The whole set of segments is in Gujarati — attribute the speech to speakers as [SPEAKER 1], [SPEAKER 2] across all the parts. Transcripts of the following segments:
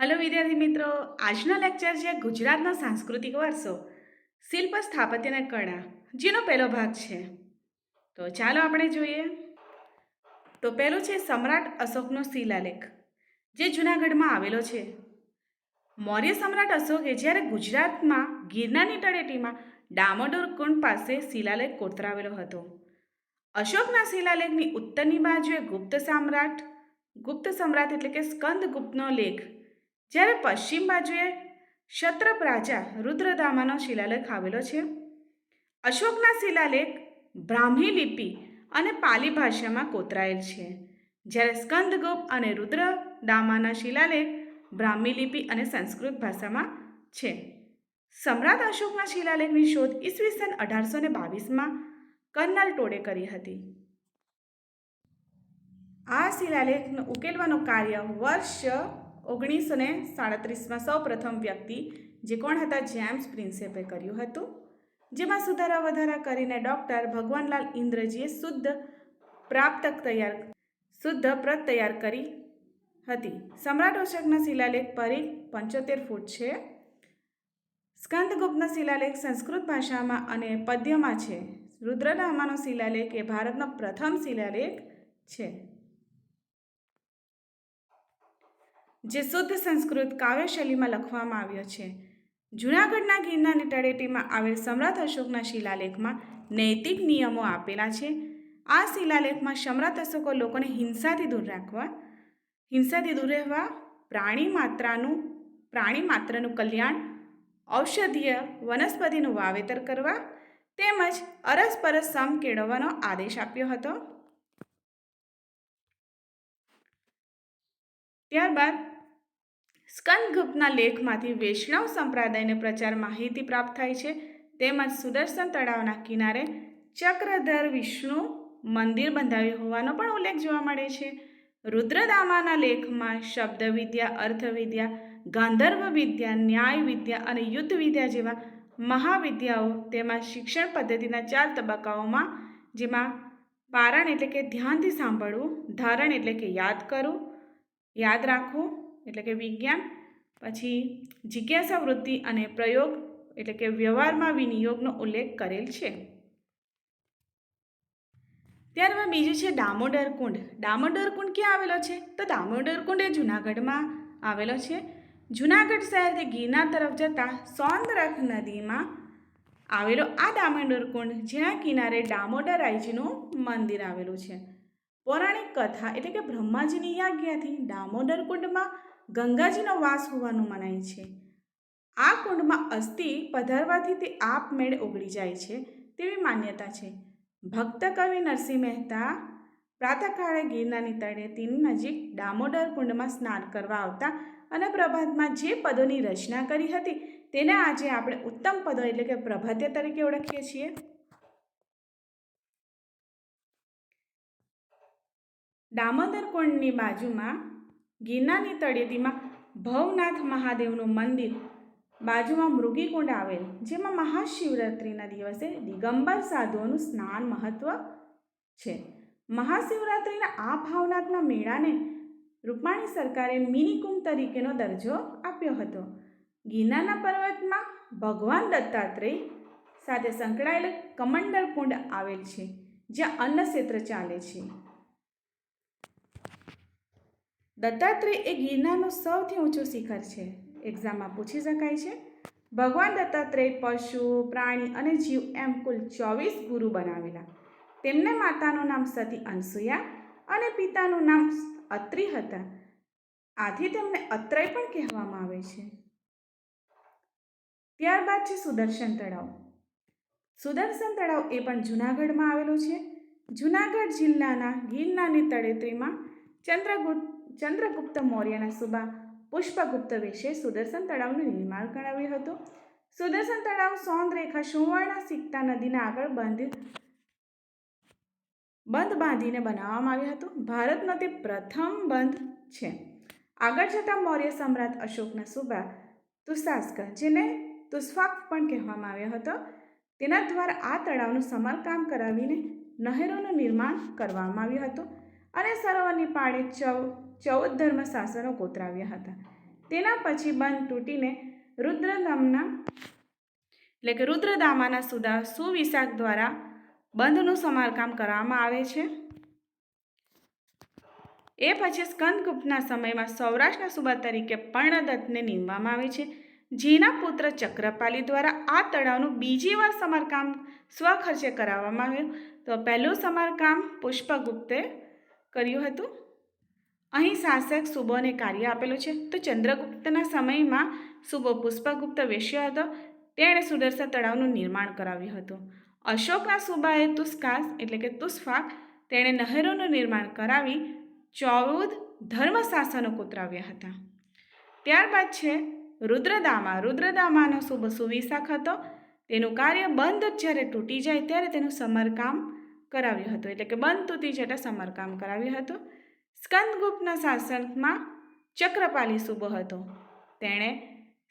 [SPEAKER 1] હલો વિદ્યાર્થી મિત્રો, આજનો લેક્ચર છે ગુજરાતનો સાંસ્કૃતિક વારસો, શિલ્પ સ્થાપત્યના કળા, જેનો પહેલો ભાગ છે. તો ચાલો આપણે જોઈએ. તો પહેલું છે સમ્રાટ અશોકનો શિલાલેખ, જે જૂનાગઢમાં આવેલો છે. મૌર્ય સમ્રાટ અશોકે જ્યારે ગુજરાતમાં ગિરનારની તળેટીમાં ડામોડોર કુંડ પાસે શિલાલેખ કોતરાવેલો હતો. અશોકના શિલાલેખની ઉત્તરની બાજુએ ગુપ્ત સમ્રાટ ગુપ્ત સમ્રાટ એટલે કે સ્કંદગુપ્તનો લેખ જ્યારે પશ્ચિમ બાજુએ ક્ષત્રપ રાજા રુદ્રધામાનો શિલાલેખ આવેલો છે, અશોકના શિલાલેખ બ્રાહ્મી લિપિ અને પાલી ભાષામાં કોતરાયેલ છે. જ્યારે સ્કંદગુપ્ત અને રુદ્રદામાના શિલાલેખ બ્રાહ્મી લિપિ અને સંસ્કૃત ભાષામાં છે. સમ્રાટ અશોકના શિલાલેખની શોધ ઈસવીસન અઢારસો ને બાવીસમાં કર્નલ ટોડે કરી હતી. આ શિલાલેખનો ઉકેલવાનું કાર્ય વર્ષ ઓગણીસો ને સાડત્રીસમાં સૌ પ્રથમ વ્યક્તિ, જે કોણ હતા? જેમ્સ પ્રિન્સેપે કર્યું હતું. જેમાં સુધારા વધારા કરીને ડૉક્ટર ભગવાનલાલ ઇન્દ્રજીએ શુદ્ધ પ્રાપ્તક તૈયાર, શુદ્ધ પ્રત તૈયાર કરી હતી. સમ્રાટ અશોકના શિલાલેખ પરી પંચોતેર ફૂટ છે. સ્કંદગુપ્તનો શિલાલેખ સંસ્કૃત ભાષામાં અને પદ્યમાં છે. રુદ્રનામાનો શિલાલેખ એ ભારતનો પ્રથમ શિલાલેખ છે. જે શુદ્ધ સંસ્કૃત કાવ્યશૈલીમાં લખવામાં આવ્યો છે. જૂનાગઢના ગિરનારની તળેટીમાં આવેલ સમ્રાટ અશોકના શિલાલેખમાં નૈતિક નિયમો આપેલા છે. આ શિલાલેખમાં સમ્રાટ અશોકો લોકોને હિંસાથી દૂર રાખવા, હિંસાથી દૂર રહેવા, પ્રાણી માત્રાનું, પ્રાણી માત્રનું કલ્યાણ, ઔષધીય વનસ્પતિનું વાવેતર કરવા તેમજ અરસપરસ સમ કેળવવાનો આદેશ આપ્યો હતો. ત્યારબાદ સ્કંદગુપ્તના લેખમાંથી વૈષ્ણવ સંપ્રદાયને પ્રચાર માહિતી પ્રાપ્ત થાય છે. તેમજ સુદર્શન તળાવના કિનારે ચક્રધર વિષ્ણુ મંદિર બંધાવ્યું હોવાનો પણ ઉલ્લેખ જોવા મળે છે. રુદ્રદામાના લેખમાં શબ્દવિદ્યા, અર્થવિદ્યા ગાંધર્વ વિદ્યા ન્યાય વિદ્યા અને યુદ્ધ વિદ્યા જેવા મહાવિદ્યાઓ તેમાં શિક્ષણ પદ્ધતિના ચાર તબક્કાઓમાં જેમાં પારણ એટલે કે ધ્યાનથી સાંભળવું, ધારણ એટલે કે યાદ કરવું, યાદ રાખવું એટલે કે વિજ્ઞાન, પછી જિજ્ઞાસા વૃત્તિ અને પ્રયોગ એટલે કે વ્યવહારમાં વિનિયોગનો ઉલ્લેખ કરેલ છે. ત્યારબાદ બીજું છે દામોદર કુંડ. દામોદર કુંડ ક્યાં આવેલો છે? તો દામોદર કુંડ એ જૂનાગઢમાં આવેલો છે. જૂનાગઢ શહેરથી ગિરનાર તરફ જતા સોનરખ નદીમાં આવેલો આ દામોદર કુંડ જેના કિનારે દામોદરાયજીનું મંદિર આવેલું છે. પૌરાણિક કથા એટલે કે બ્રહ્માજીની યાજ્ઞાથી દામોદર કુંડમાં ગંગાજીનો વાસ હોવાનું મનાય છે. આ કુંડમાં અસ્થિ પધારવાથી તે આપમેળે ઓગળી જાય છે તેવી માન્યતા છે. ભક્ત કવિ નરસિંહ મહેતા પ્રાતઃકાળે ગિરનારની તળેટીની નજીક દામોદર કુંડમાં સ્નાન કરવા આવતા અને પ્રભાતમાં જે પદોની રચના કરી હતી તેને આજે આપણે ઉત્તમ પદો એટલે કે પ્રભાત્ય તરીકે ઓળખીએ છીએ. દામોદર કુંડની બાજુમાં ગિરનારની તળેટીમાં ભવનાથ મહાદેવનું મંદિર બાજુમાં મૃગીકુંડ આવેલ, જેમાં મહાશિવરાત્રિના દિવસે દિગંબર સાધુઓનું સ્નાન મહત્વ છે. મહાશિવરાત્રિના આ ભાવનાથના મેળાને રૂપાણી સરકારે મિનિકુંભ તરીકેનો દરજ્જો આપ્યો હતો. ગિરનારના પર્વતમાં ભગવાન દત્તાત્રેય સાથે સંકળાયેલ કમંડર કુંડ આવેલ છે, જ્યાં અન્ન ક્ષેત્ર ચાલે છે. દત્તાત્રેય એ ગિરનારનું સૌથી ઊંચું શિખર છે. એક્ઝામમાં પૂછી શકાય છે. ભગવાન દત્તાત્રેય, પશુ, પ્રાણી અને જીવ એમ કુલ ચોવીસ ગુરુ બનાવેલા. તેમને માતાનું નામ સતી અનસુયા અને પિતાનું નામ અત્રિ હતા. આથી તેમને અત્રય પણ કહેવામાં આવે છે. ત્યારબાદ છે સુદર્શન તળાવ. સુદર્શન તળાવ એ પણ જૂનાગઢમાં આવેલું છે. જૂનાગઢ જિલ્લાના ગિરનારની તળેટીમાં ચંદ્રગુપ્ત ચંદ્રગુપ્ત મૌર્યના સુબા પુષ્પગુપ્ત વિશે સુદર્શન તળાવનું નિર્માણ કરાવ્યું હતું. સુદર્શન તળાવ સોંદ રેખા સુવર્ણ સિક્તા નદીના આગળ બંધ બંધ બાંધીને બનાવવામાં આવ્યું હતું. ભારતનો તે પ્રથમ બંધ છે. આગળ જતાં મૌર્ય સમ્રાટ અશોકના સુબા તુષાસ્કર જેને તુસ્ફાક પણ કહેવામાં આવ્યો હતો, તેના દ્વારા આ તળાવનું સમારકામ કરાવીને નહેરોનું નિર્માણ કરવામાં આવ્યું હતું અને સરોવરની પાળે ચૌ ચૌદ ધર્મ શાસનો કોતરાવ્યા હતા. તેના પછી બંધ તૂટીને રુદ્રધામના, એટલે કે રુદ્રદામાના સુદા સુવિશાખ દ્વારા બંધનું સમારકામ કરવામાં આવે છે. એ પછી સ્કંદગુપ્તના સમયમાં સૌરાષ્ટ્રના સુબા તરીકે પર્ણદત્તને નીમવામાં આવે છે. જેના પુત્ર ચક્રપાલી દ્વારા આ તળાવનું બીજી વાર સમારકામ સ્વખર્ચે કરાવવામાં આવ્યું. તો પહેલું સમારકામ પુષ્પગુપ્તે કર્યું હતું. અહીં શાસક સુબોને કાર્ય આપેલું છે. તો ચંદ્રગુપ્તના સમયમાં સુબો પુષ્પગુપ્ત વેશ્ય હતો. તેણે સુદર્શન તળાવનું નિર્માણ કરાવ્યું હતું. અશોકના સુબાએ તુષ્કાસ એટલે કે તુષ્ફાક તેણે નહેરોનું નિર્માણ કરાવી ચૌદ ધર્મ શાસનો કોતરાવ્યા હતા. ત્યારબાદ છે રુદ્રદામા. રુદ્રદામાનો સુબો સુવિશાખ હતો. તેનું કાર્ય બંધ જ્યારે તૂટી જાય ત્યારે તેનું સમરકામ કરાવ્યું હતું. એટલે કે બંધ તૂટી જતાં સમરકામ કરાવ્યું હતું. સ્કંદગુપ્તના શાસનમાં ચક્રપાલી શુભ હતો. તેણે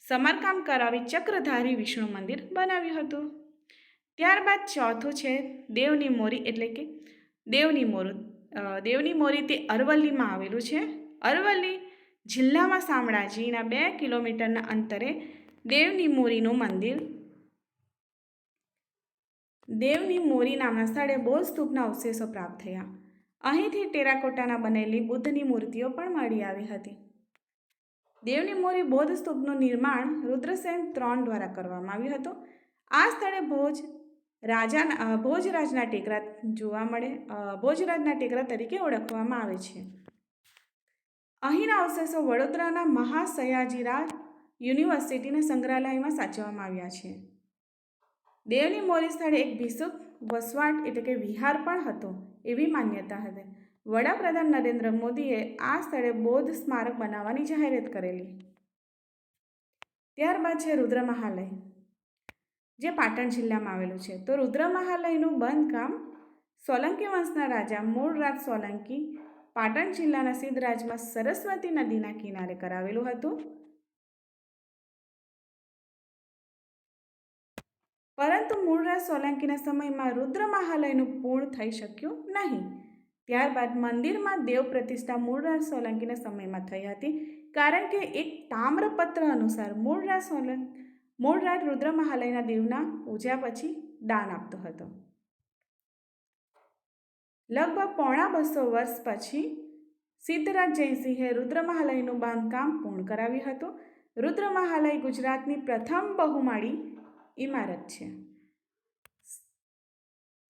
[SPEAKER 1] સમારકામ કરાવી ચક્રધારી વિષ્ણુ મંદિર બનાવ્યું હતું. ત્યારબાદ ચોથું છે દેવની મોરી, એટલે કે દેવની મોરું દેવની મોરી તે અરવલ્લીમાં આવેલું છે. અરવલ્લી જિલ્લામાં શામળાજીના બે કિલોમીટરના અંતરે દેવની મોરીનું મંદિર, દેવની મોરી નામના સ્થળે બૌદ્ધ સ્તૂપના અવશેષો પ્રાપ્ત થયા. અહીંથી ટેરાકોટાના બનેલી બુદ્ધની મૂર્તિઓ પણ મળી આવી હતી. દેવની મોરી બૌદ્ધ સ્તૂપનું નિર્માણ રુદ્રસેન ત્રણ દ્વારા કરવામાં આવ્યું હતું. આ સ્થળે ભોજ રાજાના ભોજરાજના ટેકરા જોવા મળે ભોજરાજના ટેકરા તરીકે ઓળખવામાં આવે છે. અહીંના અવશેષો વડોદરાના મહાસયાજીરાજ યુનિવર્સિટીના સંગ્રહાલયમાં સાચવવામાં આવ્યા છે. દેવની મોરી સ્થળે એક ભીષુક વસવાટ એટલે કે વિહાર પણ હતો એવી માન્યતા હતી. વડાપ્રધાન નરેન્દ્ર મોદીએ આ સ્થળે બૌદ્ધ સ્મારક બનાવવાની જાહેરાત કરેલી. ત્યારબાદ છે રુદ્ર મહાલય જે પાટણ જિલ્લામાં આવેલું છે. તો રુદ્ર મહાલયનું બાંધકામ સોલંકી વંશના રાજા મૂળરાજ સોલંકી પાટણ જિલ્લાના સિદ્ધરાજમાં સરસ્વતી નદીના કિનારે કરાવેલું હતું. પરંતુ મૂળરાજ સોલંકીના સમયમાં રુદ્ર મહાલયનું પૂર્ણ થઈ શક્યું નહીં. ત્યારબાદ મંદિરમાં દેવ પ્રતિષ્ઠા મૂળરાજ સોલંકીના સમયમાં થઈ હતી, કારણ કે એક તામ્રપત્ર અનુસાર મૂળરાજ સોલંકી મૂળરાજ રુદ્ર મહાલયના દેવના પૂજા પછી દાન આપતો હતો. લગભગ પોણા બસો વર્ષ પછી સિદ્ધરાજ જયસિંહે રુદ્ર મહાલયનું બાંધકામ પૂર્ણ કરાવ્યું હતું. રુદ્ર મહાલય ગુજરાતની પ્રથમ બહુમાળી ઇમારત છે.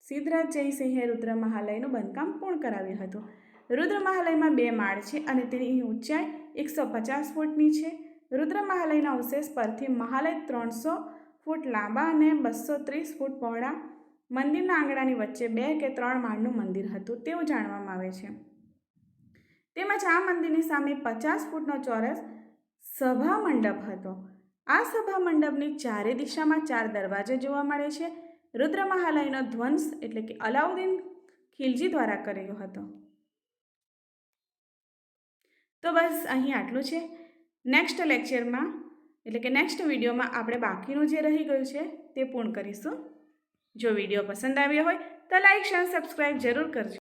[SPEAKER 1] સિદ્ધરાજ જયસિંહે રુદ્ર મહાલયનું બાંધકામ પૂર્ણ કરાવ્યું હતું. રુદ્ર મહાલયમાં બે માળ છે અને તેની ઊંચાઈ એકસો પચાસ ફૂટની છે. રુદ્ર મહાલયના અવશેષ પરથી મહાલય ત્રણસો ફૂટ લાંબા અને બસો ત્રીસ ફૂટ પહોળા. મંદિરના આંગણાની વચ્ચે બે કે ત્રણ માળનું મંદિર હતું તેવું જાણવામાં આવે છે. તેમજ આ મંદિરની સામે પચાસ ફૂટનો ચોરસ સભા મંડપ હતો. આ સભા મંડપની ચારે દિશામાં ચાર દરવાજા જોવા મળે છે. રુદ્ર મહાલયનો ધ્વંસ એટલે કે અલાઉદ્દીન ખિલજી દ્વારા કર્યો હતો. તો બસ અહીં આટલું છે. નેક્સ્ટ લેક્ચરમાં એટલે કે નેક્સ્ટ વિડીયોમાં આપણે બાકીનું જે રહી ગયું છે તે પૂર્ણ કરીશું. જો વીડિયો પસંદ આવ્યો હોય તો લાઇક શેર સબસ્ક્રાઈબ જરૂર કરજો.